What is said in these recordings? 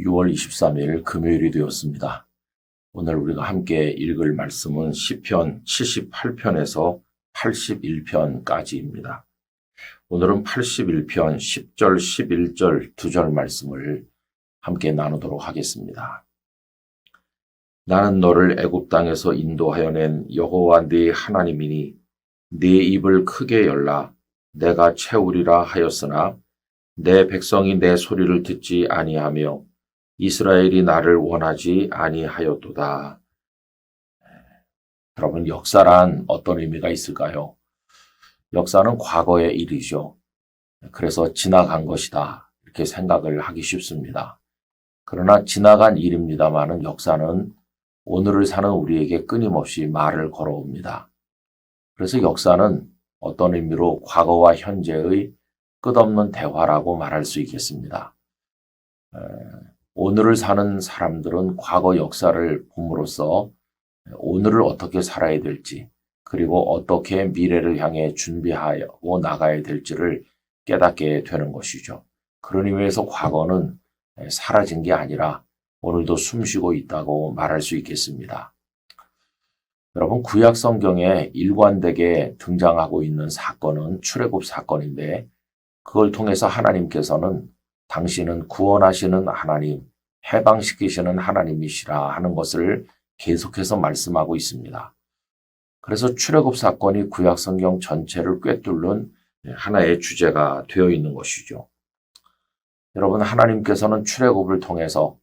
6월 23일 금요일이 되었습니다. 오늘 우리가 함께 읽을 말씀은 시편 78편에서 81편까지입니다. 오늘은 81편 10절, 11절 두절 말씀을 함께 나누도록 하겠습니다. 나는 너를 애굽 땅에서 인도하여 낸 여호와 네 하나님이니 네 입을 크게 열라 내가 채우리라 하였으나 내 백성이 내 소리를 듣지 아니하며 이스라엘이 나를 원하지 아니하였도다. 여러분 역사란 어떤 의미가 있을까요? 역사는 과거의 일이죠. 그래서 지나간 것이다. 이렇게 생각을 하기 쉽습니다. 그러나 지나간 일입니다만은 역사는 오늘을 사는 우리에게 끊임없이 말을 걸어옵니다. 그래서 역사는 어떤 의미로 과거와 현재의 끝없는 대화라고 말할 수 있겠습니다. 오늘을 사는 사람들은 과거 역사를 봄으로써 오늘을 어떻게 살아야 될지 그리고 어떻게 미래를 향해 준비하고 나가야 될지를 깨닫게 되는 것이죠. 그런 의미에서 과거는 사라진 게 아니라 오늘도 숨 쉬고 있다고 말할 수 있겠습니다. 여러분 구약 성경에 일관되게 등장하고 있는 사건은 출애굽 사건인데 그걸 통해서 하나님께서는 당신은 구원하시는 하나님, 해방시키시는 하나님이시라 하는 것을 계속해서 말씀하고 있습니다. 그래서 출애굽 사건이 구약 성경 전체를 꿰뚫는 하나의 주제가 되어 있는 것이죠. 여러분 하나님께서는 출애굽을 통해서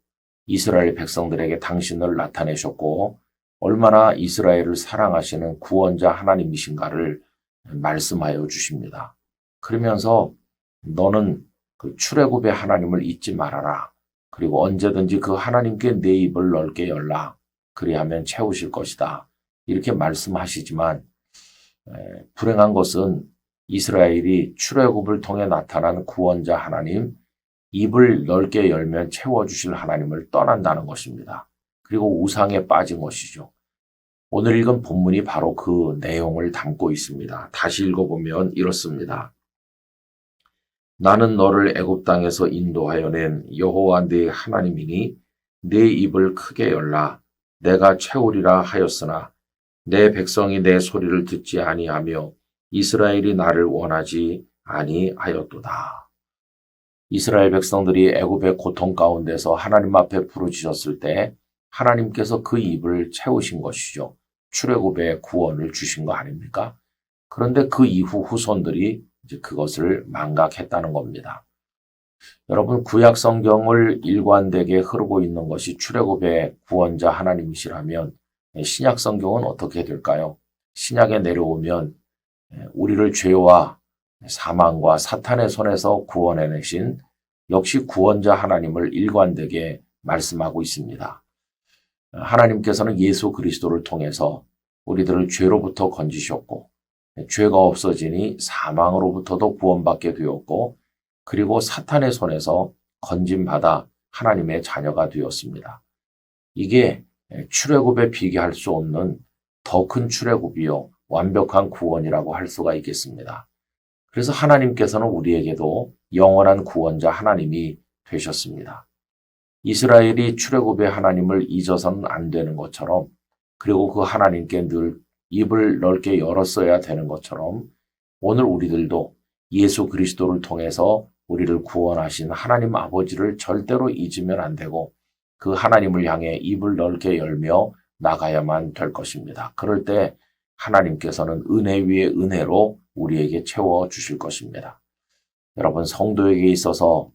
이스라엘 백성들에게 당신을 나타내셨고 얼마나 이스라엘을 사랑하시는 구원자 하나님이신가를 말씀하여 주십니다. 그러면서 너는 그 출애굽의 하나님을 잊지 말아라. 그리고 언제든지 그 하나님께 내 입을 넓게 열라. 그리하면 채우실 것이다. 이렇게 말씀하시지만 불행한 것은 이스라엘이 출애굽을 통해 나타난 구원자 하나님, 입을 넓게 열면 채워주실 하나님을 떠난다는 것입니다. 그리고 우상에 빠진 것이죠. 오늘 읽은 본문이 바로 그 내용을 담고 있습니다. 다시 읽어보면 이렇습니다. 나는 너를 애굽 땅에서 인도하여 낸 여호와 네 하나님이니 네 입을 크게 열라 내가 채우리라 하였으나 내 백성이 내 소리를 듣지 아니하며 이스라엘이 나를 원하지 아니하였도다. 이스라엘 백성들이 애굽의 고통 가운데서 하나님 앞에 부르짖었을 때 하나님께서 그 입을 채우신 것이죠. 출애굽의 구원을 주신 거 아닙니까? 그런데 그 이후 후손들이 이제 그것을 망각했다는 겁니다. 여러분 구약 성경을 일관되게 흐르고 있는 것이 출애굽의 구원자 하나님이시라면 신약 성경은 어떻게 될까요? 신약에 내려오면 우리를 죄와 사망과 사탄의 손에서 구원해내신 역시 구원자 하나님을 일관되게 말씀하고 있습니다. 하나님께서는 예수 그리스도를 통해서 우리들을 죄로부터 건지셨고 죄가 없어지니 사망으로부터도 구원받게 되었고 그리고 사탄의 손에서 건진받아 하나님의 자녀가 되었습니다. 이게 출애굽에 비교할 수 없는 더 큰 출애굽이요 완벽한 구원이라고 할 수가 있겠습니다. 그래서 하나님께서는 우리에게도 영원한 구원자 하나님이 되셨습니다. 이스라엘이 출애굽의 하나님을 잊어서는 안 되는 것처럼 그리고 그 하나님께 늘 입을 넓게 열었어야 되는 것처럼 오늘 우리들도 예수 그리스도를 통해서 우리를 구원하신 하나님 아버지를 절대로 잊으면 안 되고 그 하나님을 향해 입을 넓게 열며 나가야만 될 것입니다. 그럴 때 하나님께서는 은혜 위에 은혜로 우리에게 채워 주실 것입니다. 여러분 성도에게 있어서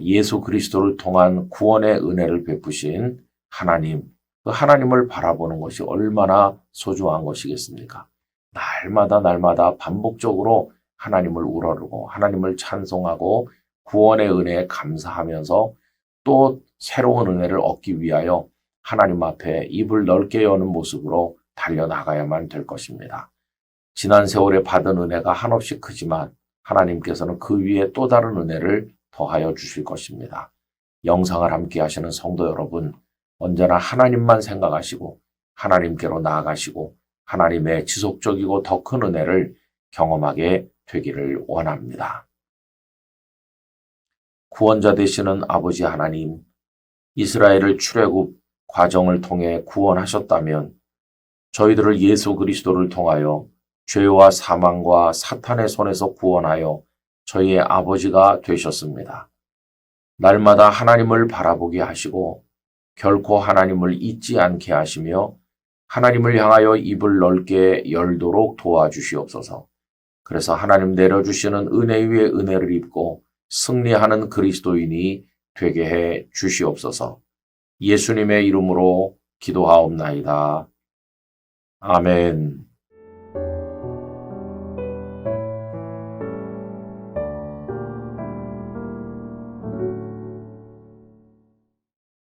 예수 그리스도를 통한 구원의 은혜를 베푸신 하나님, 그 하나님을 바라보는 것이 얼마나 소중한 것이겠습니까? 날마다 날마다 반복적으로 하나님을 우러르고 하나님을 찬송하고 구원의 은혜에 감사하면서 또 새로운 은혜를 얻기 위하여 하나님 앞에 입을 넓게 여는 모습으로 달려나가야만 될 것입니다. 지난 세월에 받은 은혜가 한없이 크지만 하나님께서는 그 위에 또 다른 은혜를 더하여 주실 것입니다. 영상을 함께 하시는 성도 여러분, 언제나 하나님만 생각하시고 하나님께로 나아가시고 하나님의 지속적이고 더 큰 은혜를 경험하게 되기를 원합니다. 구원자 되시는 아버지 하나님, 이스라엘을 출애굽 과정을 통해 구원하셨다면 저희들을 예수 그리스도를 통하여 죄와 사망과 사탄의 손에서 구원하여 저희의 아버지가 되셨습니다. 날마다 하나님을 바라보게 하시고 결코 하나님을 잊지 않게 하시며 하나님을 향하여 입을 넓게 열도록 도와주시옵소서. 그래서 하나님 내려주시는 은혜 위에 은혜를 입고 승리하는 그리스도인이 되게 해 주시옵소서. 예수님의 이름으로 기도하옵나이다. 아멘.